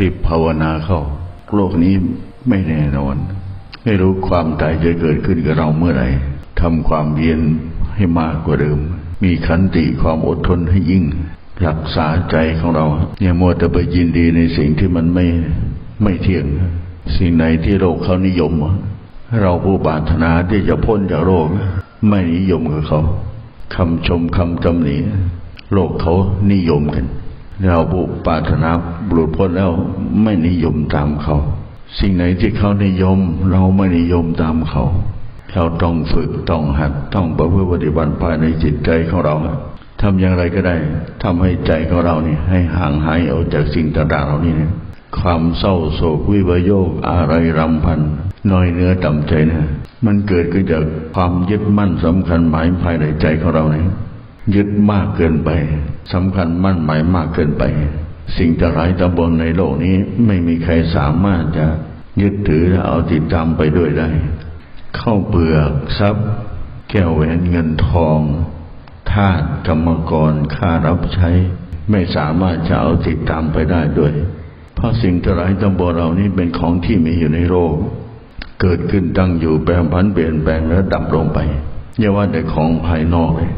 รีบภาวนาเข้า โลกนี้ไม่แน่นอน ไม่รู้ความตายจะเกิดขึ้นกับเราเมื่อไหร่ทำความเพียรให้มากกว่าเดิม มีขันติความอดทนให้ยิ่ง รักษาใจของเราอย่ามัวแต่ไปยินดีในสิ่งที่มันไม่ไม่เที่ยง สิ่งไหนที่โลกเขานิยม เราผู้ปรารถนาที่จะพ้นจากโลกไม่นิยมกับเขาคำชมคำตำหนิโลกเขานิยมกัน เราผู้ปรารถนาบุรุษพ้นแล้วไม่นิยมตามเขา สิ่งไหนที่เขานิยม เราไม่นิยมตามเขา เราต้องฝึกต้องหัดต้องประพฤติปฏิบัติภายในจิตใจของเราทำอย่างไรก็ได้ทำให้ใจของเราเนี่ให้ห่างหายออกจากสิ่งต่างๆเหล่านี้เนี่ยความเศร้าโศกวิบโยกอะไรรำพันน้อยเนื้อต่ำใจนะ มันเกิดขึ้นจากความยึดมั่นสำคัญหมายภายในใจของเราเนี่ย ยึดมากเกินไปสำคัญมั่นหมายมากเกินไป สิ่งจะร้ายตะบนในโลกนี้ไม่มีใครสามารถจะยึดถือและเอาติดตามไปด้วยได้ เข้าเปลือกทรัพย์ แก้วแหวนเงินทองทาสกรรมกรค่ารับใช้ ไม่สามารถจะเอาติดตามไปได้ด้วย เพราะสิ่งทั้งหลายตำบนเรานี้เป็นของที่มีอยู่ในโลกเกิดขึ้นตั้งอยู่แปรผันเปลี่ยนแปลงแล้วดับลงไปอย่าว่าแต่ของภายนอกเลย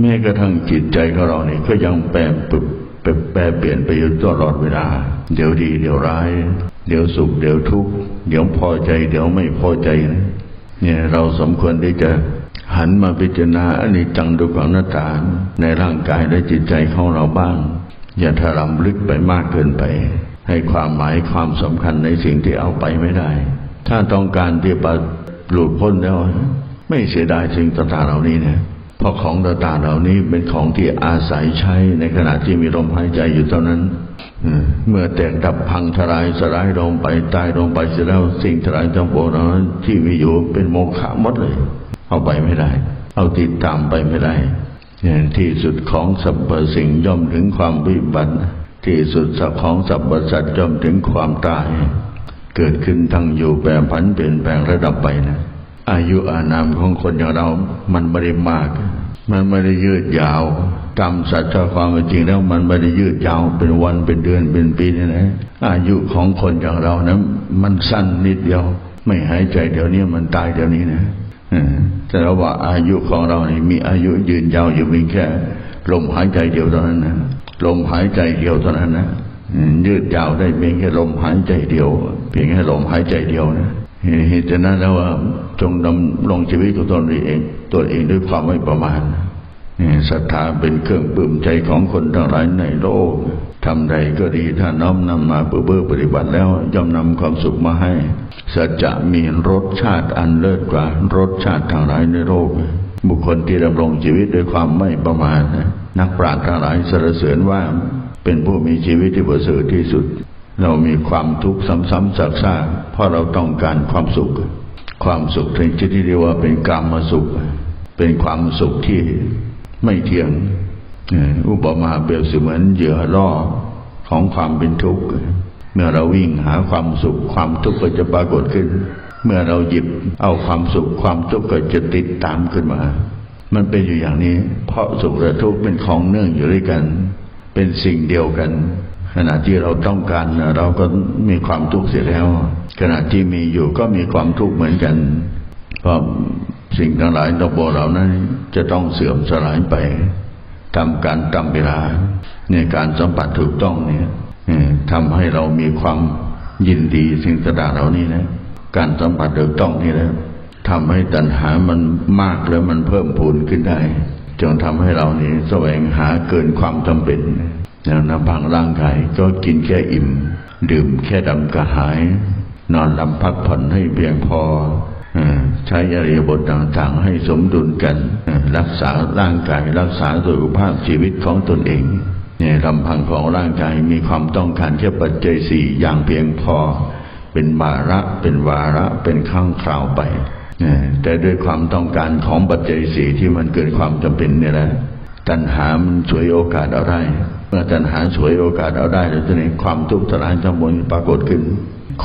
แม้กระทั่งจิตใจของเราเนี่ยก็ยังแปรปรับแปรเปลี่ยนไปอยู่ตลอดเวลา เดี๋ยวดีเดี๋ยวร้าย เดี๋ยวสุขเดี๋ยวทุกข์เดี๋ยวพอใจ เดี๋ยวไม่พอใจนะเนี่ยเราสมควรที่จะหันมาพิจารณาอนิจจังดุขังนัตตาในร่างกายและจิตใจของเราบ้าง อย่าถลำลึกไปมากเกินไป ให้ความหมายความสำคัญในสิ่งที่เอาไปไม่ได้ ถ้าต้องการที่จะหลุดพ้นแล้ว ไม่เสียดายสิ่งต่างๆเหล่านี้เนี่ย เพราะของต่างๆเหล่านี้เป็นของที่อาศัยใช้ในขณะที่มีลมหายใจอยู่เท่านั้นเมื่อแตกดับพังทลายสลายลงไปตายลงไปเสร็จแล้วสิ่งทลายทั้งปวงนั้นที่มีอยู่เป็นโมฆะหมดเลย เอาไปไม่ได้ เอาติดตามไปไม่ได้ที่สุดของสรรพสิ่งย่อมถึงความวิบัติที่สุดสัของสรรพสัตว์ย่อมถึงความตาย เกิดขึ้นทั้งอยู่แปรผันเปลี่ยนแปลงระดับไปนะ อายุอานามของคนอย่างเรา มันไม่ได้มาก มันไม่ได้ยืดยาว ตามสัจความจริงแล้ว มันไม่ได้ยืดยาวเป็นวันเป็นเดือนเป็นปีนี่นะ อายุของคนอย่างเรานะมันสั้นนิดเดียว ไม่หายใจเดี๋ยวนี้มันตายเดี๋ยวนี้นะแต่เราว่าอายุของเรานี่มีอายุยืนยาวอยู่เพียงแค่ลมหายใจเดียวเท่านั้นนะลมหายใจเดียวเท่านั้นนะยืดยาวได้เพียงแค่ลมหายใจเดียว เพียงแค่ลมหายใจเดียวนะ เหตุนั้นแล้วว่าจงดำลงชีวิตของตนเองตัวเองด้วยความไม่ประมาทศรัทธาเป็นเครื่องปลื้มใจของคนทั้งหลายในโลกทำใดก็ดีถ้าน้อมนำมาเพื่อเบื่อปฏิบัติแล้วย่อมนำความสุขมาให้ สัจจะมีรสชาติอันเลิศกว่ารสชาติทางหลายในโลก บุคคลที่ดำรงชีวิตด้วยความไม่ประมาทนักปราชญ์ทั้งหลายสรรเสริญว่าเป็นผู้มีชีวิตที่ประเสริฐที่สุด เรามีความทุกข์ซ้ำๆซักๆเพราะเราต้องการความสุข ความสุขที่ที่เรียกว่าเป็นกรรมสุข เป็นความสุขที่ไม่เที่ยงอุปมาเปรียบเสมือนเหยื่อล่อของความเป็นทุกข์เมื่อเราวิ่งหาความสุข ความทุกข์ก็จะปรากฏขึ้น เมื่อเราหยิบเอาความสุข ความทุกข์ก็จะติดตามขึ้นมา มันเป็นอยู่อย่างนี้ เพราะสุขและทุกข์เป็นของเนื่องอยู่ด้วยกัน เป็นสิ่งเดียวกัน ขณะที่เราต้องการเราก็มีความทุกข์เสียแล้ว ขณะที่มีอยู่ก็มีความทุกข์เหมือนกันเพราะสิ่งทั้งหลายตบเรานั้น จะต้องเสื่อมสลายไปทำการตามเวลาในการสัมผัสถูกต้องเนี่ยทำให้เรามีความยินดีสิ่งต่างๆเหล่านี้นะการสัมผัสถูกต้องนี่นะทำให้ตัณหามันมากแล้วมันเพิ่มพูนขึ้นได้จนทำให้เรานี่แสวงหาเกินความจำเป็น อย่างน้ำพังร่างกายก็กินแค่อิ่ม ดื่มแค่ดำกระหาย นอนลำพักผ่อนให้เพียงพอใช้อริยบทต่างๆ ให้สมดุลกัน รักษาร่างกายรักษาสุขภาพชีวิตของตนเองเนี่ยลำพังของร่างกายมีความต้องการแค่ปัจจัยสี่อย่างเพียงพอ เป็นบาระเป็นวาระเป็นข้างคราวไปแต่ด้วยความต้องการของปัจจัยสี่ที่มันเกิดความจำเป็นเนี่ยแหละ ตัณหามันช่วยโอกาสเอาได้ เมื่อตัณหาช่วยโอกาสเอาได้แล้วจะนี้ความทุกข์ทรายทั้งมวลปรากฏขึ้น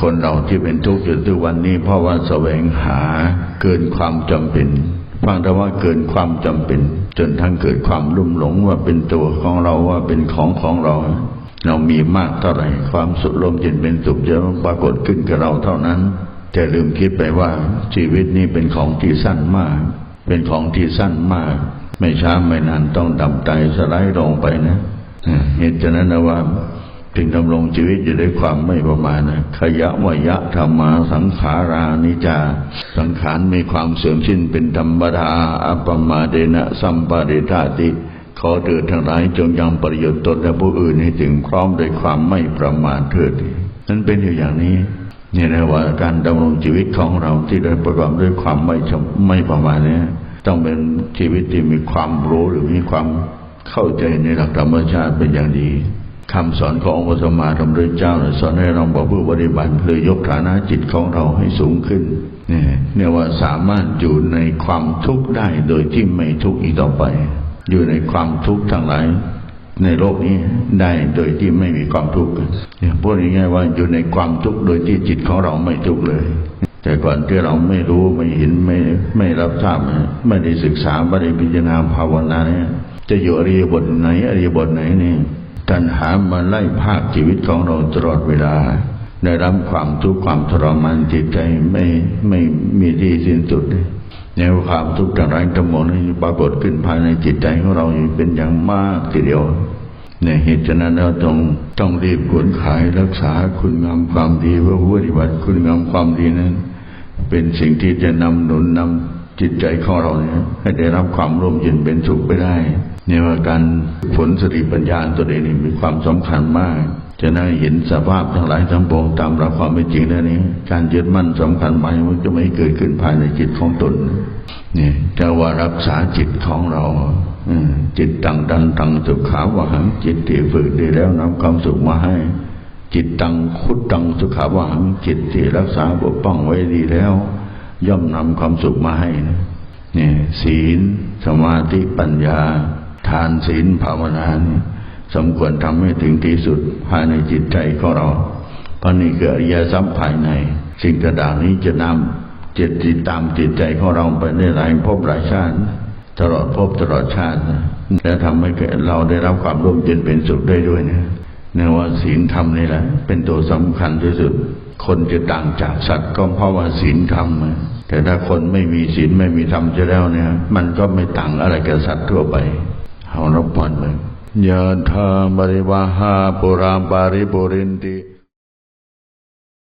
คนเราที่เป็นทุกข์อยู่ทุกวันนี้ เพราะว่าแสวงหาเกินความจำเป็นฟังแต่ว่าเกินความจำเป็น จนทั้งเกิดความลุ่มหลงว่าเป็นตัวของเราว่าเป็นของของเรา เรามีมากเท่าไหร่ความสุขลมเย็นเป็นสุขจะปรากฏขึ้นกับเราเท่านั้นจะลืมคิดไปว่าชีวิตนี้เป็นของที่สั้นมาก เป็นของที่สั้นมาก ไม่ช้าไม่นานต้องดับใจสลายลงไปนะเหตุฉะนั้นนะว่าจึงดำรงชีวิตอยู่ด้วยความไม่ประมาทนะขยะวยะธรรมาสังขารานิจา สังขารมีความเสื่อมสิ้นเป็นธรรมดาอัปปมาเดนะสัมปาเดธาติ ขอเถิดทั้งหลายจงยังประโยชน์ตนและผู้อื่นให้ถึงพร้อมด้วยความไม่ประมาทเถิดนั้นเป็นอยู่อย่างนี้นี่นะว่าการดำรงชีวิตของเราที่ได้ประกอบด้วยความไม่ชไม่ประมาทเนี่ย ต้องเป็นชีวิตที่มีความรู้หรือมีความเข้าใจในหลักธรรมชาติเป็นอย่างดีคำสอนขององค์พระสัมมาสัมพุทธเจ้าสอนให้เราบอกเพื่อปฏิบัติคือยกฐานะจิตของเราให้สูงขึ้นเนี่ยเนี่ยว่าสามารถอยู่ในความทุกข์ได้โดยที่ไม่ทุกข์อีกต่อไป อยู่ในความทุกข์ทั้งหลายในโลกนี้ได้โดยที่ไม่มีความทุกข์เนี่ยพูดง่ายๆว่าอยู่ในความทุกข์โดยที่จิตของเราไม่ทุกข์เลย แต่ก่อนที่เราไม่รู้ไม่เห็นไม่ไม่รับทราบไม่ได้ศึกษาไม่ได้พิจารณาภาวนาเนี่ยจะอยู่อริยบทไหนอริยบทไหนเนี่ยตัณหามาไล่ภาคชีวิตของเราตลอดเวลาได้รับความทุกข์ความทรมานจิตใจไม่ไม่มีที่สิ้นสุดในความทุกข์ต่างๆทั้งหมดนี้ปรากฏขึ้นภายในจิตใจของเราเป็นอย่างมากทีเดียวในเหตุฉะนั้นเราต้องต้องรีบขวนขายรักษาคุณงามความดีเพื่อปฏิบัติคุณงามความดีนั้น เป็นสิ่งที่จะนำหนุนนำจิตใจของเราเนี่ยให้ได้รับความร่มเย็นเป็นสุขไปได้ในว่าการผลสติปัญญาตัวเองนี่มีความสำคัญมาก จะได้เห็นสภาพทั้งหลายทั้งปวงตามหลักความเป็นจริงแล้วนี้ การยึดมั่นสำคัญหมายมันจะไม่เกิดขึ้นภายในจิตของตนนี่จะว่ารักษาจิตของเราจิตตังดันตังสุขาวหังจิตที่ฝึกดีแล้วนำความสุขมาให้ จิตตังคุดตังสุขาวหังจิตที่รักษาปกป้องไว้ดีแล้ว ย่อมนำความสุขมาให้นะนี่ศีล สมาธิปัญญา ทานศีลภาวนาเนี่ยสมควรทำให้ถึงที่สุดภายในจิตใจของเราเพราะนี่คืออริยสัมภายใน สิ่งต่างนี้จะนำจิตติดตามจิตใจของเราไปได้หลายภพหลายชาติ ตลอดภพตลอดชาติ และทำให้เราได้รับความร่มเย็นเป็นสุขได้ด้วยนะ เนี่ยว่าศีลธรรมนี่แหละ เป็นตัวสำคัญที่สุด คนจะต่างจากสัตว์ก็เพราะว่าศีลธรรมแต่ถ้าคนไม่มีศีลไม่มีธรรมจะแล้วเนี่ย มันก็ไม่ต่างอะไรกับสัตว์ทั่วไปเอารบพรเลยยะธาบริวาหาปุราปาริปุรินติ